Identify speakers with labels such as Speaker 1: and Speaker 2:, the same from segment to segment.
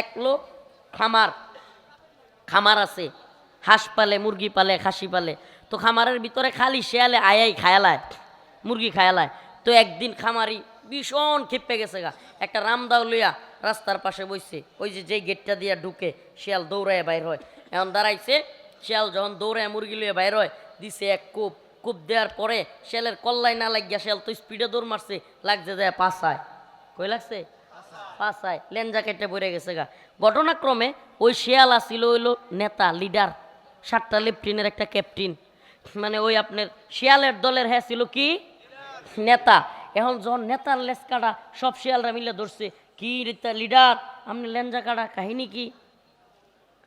Speaker 1: এক লোক খামার খামার আছে। হাঁস পালে, মুরগি পালে, খাসি পালে। তো খামারের ভিতরে খালি শেয়ালে আয়াই খায়ালায়, মুরগি খায়ালায়। তো একদিন খামারি ভীষণ ক্ষেপে গেছে গা। একটা রামদাও লইয়া রাস্তার পাশে বসছে ওই যে যেই গেটটা দিয়া ঢুকে শিয়াল দৌড়ায় বাইর হয়। এখন দাঁড়াইছে, শিয়াল যখন দৌড়ায় মুরগি লইয়া বাইর হয়, দিছে এক কূপ। কূপ দেওয়ার পরে শিয়ালের কল্লাই না লাগিয়া শিয়াল তো স্পিডে দৌড় মারছে, লাগছে দেয় পাশায় কই লাগছে? পাশায় লেঞ্জা কেটে পড়ে গেছে গা। ঘটনাক্রমে ওই শিয়াল আসিল হইল নেতা, লিডার, সাতটা লেফটিনের একটা ক্যাপ্টেন। মানে ওই আপনার শিয়ালের দলের হ্যাঁ ছিল কি? নেতা। এখন যখন নেতার লেস কাটা, সব শিয়ালরা মিলে ধরছে, কি লিডার আপনি লেঞ্জা কাটা কাহিনী কি?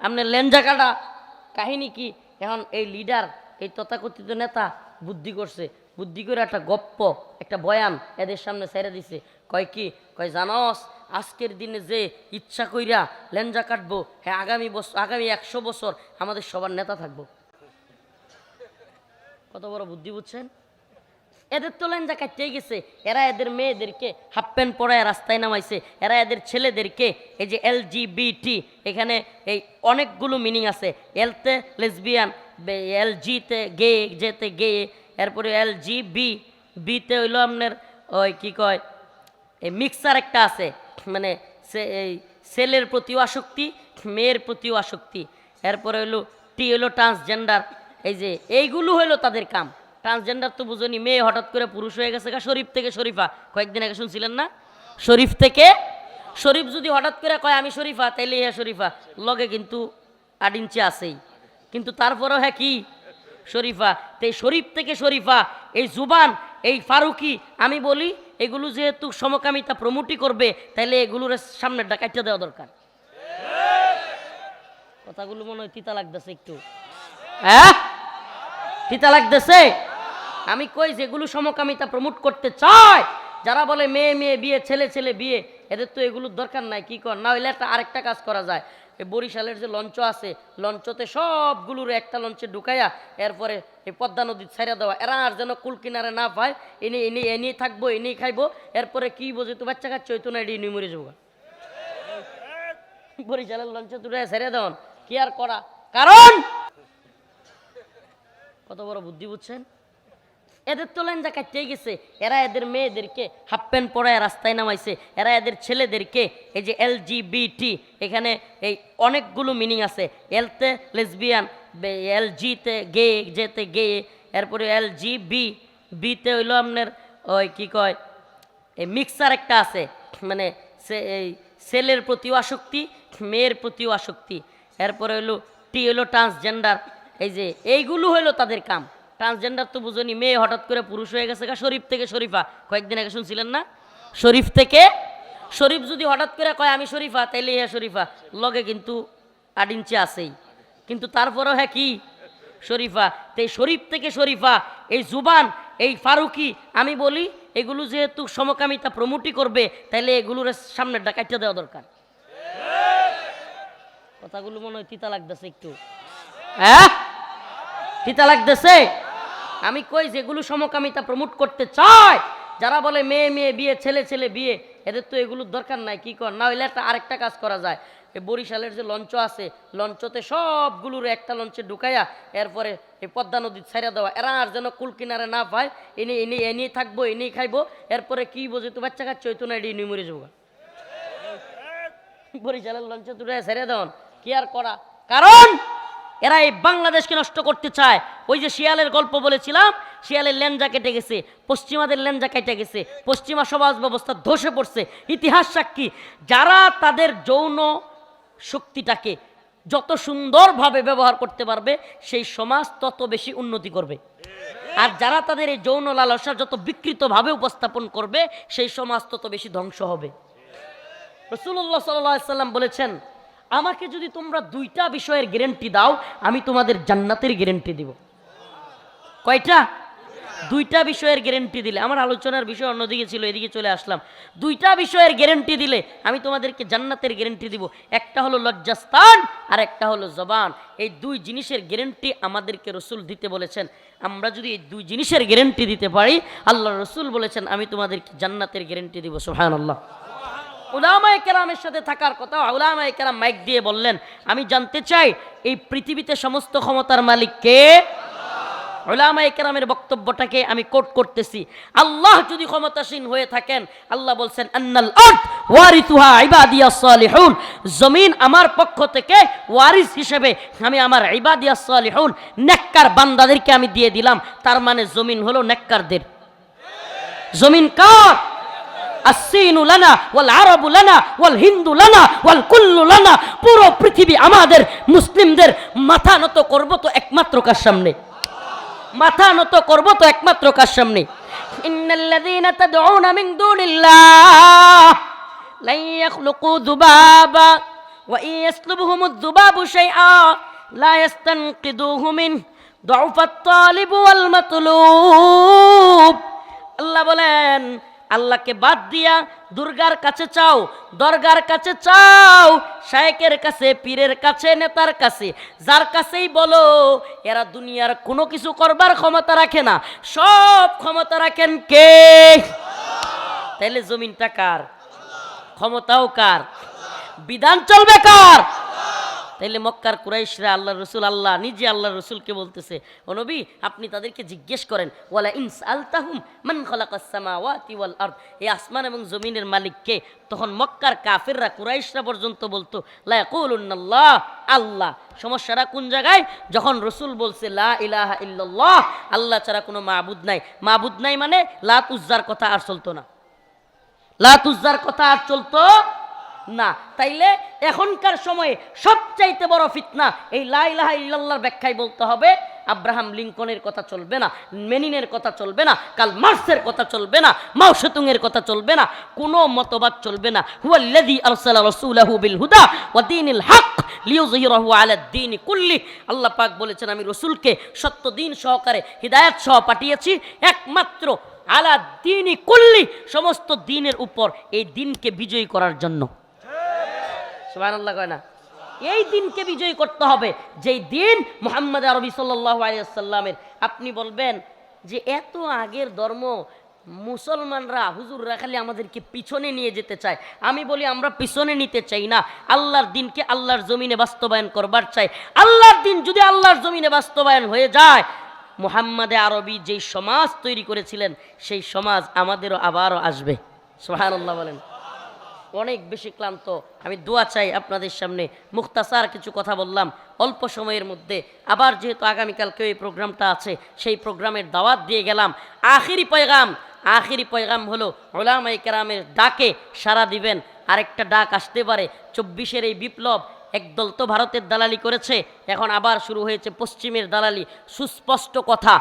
Speaker 1: আপনার লেঞ্জা কাটা কাহিনী কি? এখন এই লিডার, এই তথাকথিত নেতা বুদ্ধি করছে। বুদ্ধি করে একটা গপ্প, একটা বয়ান এদের সামনে ছেড়ে দিছে। কয় কি? কয়, জানস আজকের দিনে যে ইচ্ছা কইরা লেঞ্জা কাটবো হ্যাঁ আগামী বছর আগামী একশো বছর আমাদের সবার নেতা থাকব। কত বড় বুদ্ধি বুঝছেন? এদের তো লেঞ্জা কাটতেই গেছে। এরা এদের মেয়েদেরকে হাফ প্যান্ট পরায় রাস্তায় নামাইছে। এরা এদের ছেলেদেরকে এই যে এল এখানে এই অনেকগুলো মিনিং আছে। এলতে লেসবিয়ান এল জিতে গে যেতে গে, এরপরে এল জি বি, বিতে হইল আপনার ওই কি কয়, এই মিক্সার একটা আছে। মানে সে, এই ছেলের প্রতিও আসক্তি, মেয়ের প্রতিও আসক্তি। এরপরে হইল টি হইল ট্রান্সজেন্ডার এই যে, এইগুলো হইল তাদের কাম। ট্রান্সজেন্ডার তো বুঝনি, মেয়ে হঠাৎ করে পুরুষ হয়ে গেছে গা, শরীফ থেকে শরীফা। কয়েকদিন আগে শুনছিলেন না? শরীফ থেকে? শরীফ যদি হঠাৎ করে কয়, আমি শরীফা তাইলে হ্যাঁ শরীফা। লগে কিন্তু আট ইঞ্চি আছেই। কিন্তু তারপরেও হ্যাঁ কি? শরীফা। তো এই শরীফ থেকে শরীফা, এই জুবান এই ফারুকি, আমি বলি, এগুলো যেহেতু সমকামিতা প্রমোটই করবে, তাইলে এগুলোর সামনে ডাকাইটা দেওয়া দরকার। কথাগুলো মনে হয় তিতা লাগতেছে একটু। হ্যাঁ? তিতা লাগতেছে? আমি কই যেগুলো সমকামিতা প্রমোট করতে চায়? যারা বলে মেয়ে মেয়ে, বিয়ে, ছেলে ছেলে, বিয়ে, এদের তো এগুলোর দরকার নাই, কি কর? না হইলে একটা আরেকটা কাজ করা যায়। এই বরিশালের যে লঞ্চ আছে, লঞ্চতে সবগুলোর একটা লঞ্চে ঢুকাইয়া এরপরে এই পদ্মা নদীর ছাইরা দেওয়া। এরা আর যেন কুল কিনারে না পায়, এনে এনে এনেই থাকব এনেই খাইবো, এরপরে কি বোঝে তো বাচ্চা কাচ্চা হইতো না এটি নিয়ে মরে যাব বরিশালের লঞ্চে তুলে ছেড়ে দেওয়ান, কি আর করা? কারণ! কত বড় বুদ্ধি বুঝছেন? এদের তো লেঞ্জা কাটতেই গেছে। এরা এদের মেয়েদেরকে হাফ প্যান্ট পরায় রাস্তায় নামাইছে। এরা এদের ছেলেদেরকে এই যে এল এখানে এই অনেকগুলো মিনিং আছে। এলতে লেসবিয়ান এল জিতে গে যেতে গে, এরপরে এল জি বি বিতে হইল আপনার ওই কি কয়, এই মিক্সার একটা আছে। মানে সে এই ছেলের প্রতিও আসক্তি, মেয়ের প্রতিও আসক্তি। এরপরে হইল টি হইল ট্রান্সজেন্ডার এই যে এইগুলো হইল তাদের কাম। ট্রান্সজেন্ডার তো বুঝনি, মেয়ে হঠাৎ করে পুরুষ হয়ে গেছে গা, শরীফ থেকে শরীফা। কয়েকদিন আগে শুনছিলেন না? শরীফ থেকে? শরীফ যদি হঠাৎ করে কয়, আমি শরীফা তাইলে হ্যাঁ শরীফা। লগে কিন্তু আট ইঞ্চি আছেই। কিন্তু তারপরেও হ্যাঁ কি? শরীফা। তো এই শরীফ থেকে শরীফা, এই জুবান, এই ফারুকি, আমি বলি, এগুলো যেহেতু সমকামিতা প্রমোটই করবে, তাইলে এগুলোর সামনে ডাকাইটা দেওয়া দরকার। কথাগুলো মনে হয় তিতা লাগতেছে একটু। হ্যাঁ? তিতা লাগতেছে? আমি কই যেগুলো সমকামিতা প্রমোট করতে চায় যারা বলে মেয়ে মেয়ে, বিয়ে, ছেলে ছেলে, বিয়ে, এদের তো এগুলোর দরকার নাই, কি কর? না হইলে একটা আরেকটা কাজ করা যায়। এই বরিশালের যে লঞ্চ আছে, লঞ্চতে সবগুলোর একটা লঞ্চে ঢুকাইয়া এরপরে এই পদ্মা নদীর ছাইরা দেওয়া। এরা আর যেন কুল কিনারে না পায়, এনে এনে এনেই থাকব এনেই খাইবো, এরপরে কি বোঝে তো বাচ্চা কাচ্চা হইতো না এটি নিয়ে মরে যাব। বরিশালের লঞ্চে তুলে ছেড়ে দেওয়ান। কি আর করা? কারণ এরা এই বাংলাদেশকে নষ্ট করতে চায়। ওই যে শিয়ালের গল্প বলেছিলাম, শিয়ালের লেঞ্জা কেটে গেছে, পশ্চিমাদের লেঞ্জা কেটে গেছে, পশ্চিমা সমাজ ব্যবস্থা ধসে পড়ছে। ইতিহাস সাক্ষী, যারা তাদের যৌন শক্তিটাকে যত সুন্দরভাবে ব্যবহার করতে পারবে, সেই সমাজ তত বেশি উন্নতি করবে। আর যারা তাদের এই যৌন লালসা যত বিকৃতভাবে উপস্থাপন করবে, সেই সমাজ তত বেশি ধ্বংস হবে। রসুল্লাহ সাল্লাম বলেছেন আমাকে যদি তোমরা দুইটা বিষয়ের গ্যারেন্টি দাও, আমি তোমাদের জান্নাতের গ্যারেন্টি দিব। কয়টা? দুইটা বিষয়ের গ্যারেন্টি দিলে, আমার আলোচনার বিষয় অন্যদিকে ছিল, এদিকে চলে আসলাম। দুইটা বিষয়ের গ্যারেন্টি দিলে, আমি তোমাদেরকে জান্নাতের গ্যারেন্টি দিব। একটা হলো লজ্জাস্থান, আর একটা হলো জবান। এই দুই জিনিসের গ্যারেন্টি আমাদেরকে রসুল দিতে বলেছেন। আমরা যদি এই দুই জিনিসের গ্যারেন্টি দিতে পারি আল্লাহ রসুল বলেছেন, আমি তোমাদেরকে জান্নাতের গ্যারেন্টি দিব সোহান আল্লাহ উলামায়ে কেরামের সাথে থাকার কথা উলামায়ে কেরাম মাইক দিয়ে বললেন, আমি জানতে চাই, এই পৃথিবীতে সমস্ত ক্ষমতার মালিক কে? ওলামায়ে কেরামের বক্তব্যটাকে আমি কোট করতেছি। আল্লাহ যদি ক্ষমতাসীন হয়ে থাকেন, আল্লাহ বলছেন, আন্নাল আরদ ওয়ারিথুহা ইবাদিয়াস সালিহুন। জমিন আমার পক্ষ থেকে ওয়ারিস হিসেবে আমি আমার ইবাদিয়াস সালিহুন, নেককার বান্দাদেরকে আমি দিয়ে দিলাম। তার মানে জমিন হলো নেককারদের। জমিন কার? আসিনু লানা, ওয়াল আরবু লানা, ওয়াল হিন্দু লানা, ওয়াল কুল্লু লানা। পুরো পৃথিবী আমাদের মুসলিমদের মাথা নত করব তো একমাত্র কার সামনে? মাথা নত করব তো একমাত্র কার সামনে? ইন্নাল্লাযীনা তাদউনা মিন দুনিল্লাহ। লা ইয়াখলুকু যুবাবা, ওয়া ইন ইয়াসলুবহুমুদ যুবাবু শাইআ, লা ইয়াস্তানকিদুহু মিন তালিব ওয়াল মাতলুব। আল্লাহ বলেন আল্লাহকে বাদ দিয়া দুর্গার কাছে চাও, দরগার কাছে চাও, শায়েকের কাছে, পীরের কাছে, নেতার কাছে, যার কাছেই বলো, এরা দুনিয়ার কোনো কিছু করবার ক্ষমতা রাখে না। সব ক্ষমতা রাখেন কে? তাইলে জমিনটা কার? ক্ষমতাও কার? বিধান চলবে কার? তাইলে মক্কার কুরাইশরা আল্লাহ রসুল, আল্লাহ নিজে আল্লাহ রসুলকে বলতেছে, ও নবী, আপনি তাদেরকে জিজ্ঞেস করেন, ওয়ালা ইনস আলতাহুম মান খলাকাস সামাওয়াতি ওয়াল আরদ? এই আসমান এবং জমিনের মালিক কে তখন মক্কার কাফিররা, কুরাইশরা পর্যন্ত বলতো, লা ইয়াকুলুন্নাল্লাহ, আল্লাহ। সমস্যাটা কোন জায়গায়? যখন রসুল বলছে, লা ইলাহা ইল্লাল্লাহ, আল্লাহ ছাড়া কোনো মাবুদ নাই। মাবুদ নাই মানে লাত উজ্জার কথা আর চলতো না। লাত উজ্জার কথা আর চলতো না, তাইলে এখনকার সময়ে সবচাইতে বড় ফিতনা এই লাইলাহা ইল্লাল্লাহর ব্যাখ্যায় বলতে হবে, আব্রাহাম লিঙ্কনের কথা চলবে না, মেনিনের কথা চলবে না, কাল মার্সের কথা চলবে না, মাও সেতুংয়ের কথা চলবে না, কোনো মতবাদ চলবে না। হুয়াল্লাযী আরসালা রাসূলাহু বিল হুদা ওয়া দীনিল হক লিইয়ুযহিরাহু আলা দ্বীনি কুল্লি। আল্লাহ পাক বলেছেন, আমি রসুলকে সত্য দিন সহকারে হিদায়াত সহ পাঠিয়েছি, একমাত্র আলা দিনই কুল্লি, সমস্ত দিনের উপর এই দিনকে বিজয়ী করার জন্য। সুবহানাল্লাহ কয় না। এই দিনকে বিজয়ী করতে হবে। যেই দিন মোহাম্মদ আরবি সাল্লাহ আলিয়াল্লামের আপনি বলবেন যে এত আগের ধর্ম, মুসলমানরা, হুজুররা খালি আমাদেরকে পিছনে নিয়ে যেতে চায়। আমি বলি, আমরা পিছনে নিতে চাই না। আল্লাহর দিনকে আল্লাহর জমিনে বাস্তবায়ন করবার চাই। আল্লাহর দিন যদি আল্লাহর জমিনে বাস্তবায়ন হয়ে যায়, মোহাম্মদে আরবি যেই সমাজ তৈরি করেছিলেন, সেই সমাজ আমাদেরও আবারও আসবে। সোহানুল্লাহ বলেন। অনেক বেশি ক্লান্ত। আমি দোয়া চাই আপনাদের সামনে। মুক্তাসার কিছু কথা বললাম। অল্প সময়ের মধ্যে আবার যেহেতু আগামীকালকে এই প্রোগ্রামটা আছে, সেই প্রোগ্রামের দাওয়াত দিয়ে গেলাম। আখিরি পয়গাম আখিরি পয়গাম হলো ওলামাই কেরামের ডাকে সারা দিবেন। আরেকটা ডাক আসতে পারে। চব্বিশের এই বিপ্লব একদল তো ভারতের দালালি করেছে, এখন আবার শুরু হয়েছে পশ্চিমের দালালি। সুস্পষ্ট কথা,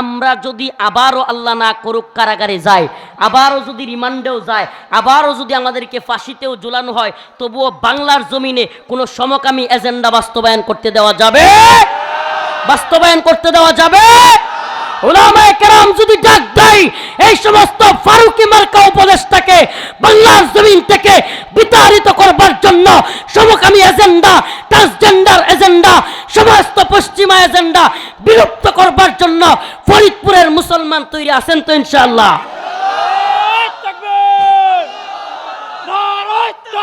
Speaker 1: আমরা যদি আবারও আল্লাহ না করুক কারাগারে যাই, আবারও যদি রিমান্ডেও যায় আবারও যদি আমাদেরকে ফাঁসিতেও ঝুলানো হয়, তবুও বাংলার জমিনে কোনো সমকামী এজেন্ডা বাস্তবায়ন করতে দেওয়া যাবে? বাস্তবায়ন করতে দেওয়া যাবে? যদি ডাক দেয়, এই সমস্ত ফারুকি মার্কা উপদেশটাকে বাংলার জমিন থেকে বিতাড়িত করবার জন্য এজেন্ডা ট্রান্সজেন্ডার এজেন্ডা সমস্ত পশ্চিমা এজেন্ডা বিলুপ্ত করবার জন্য ফরিদপুরের মুসলমান তৈরি আছেন তো ইনশাআল্লাহ।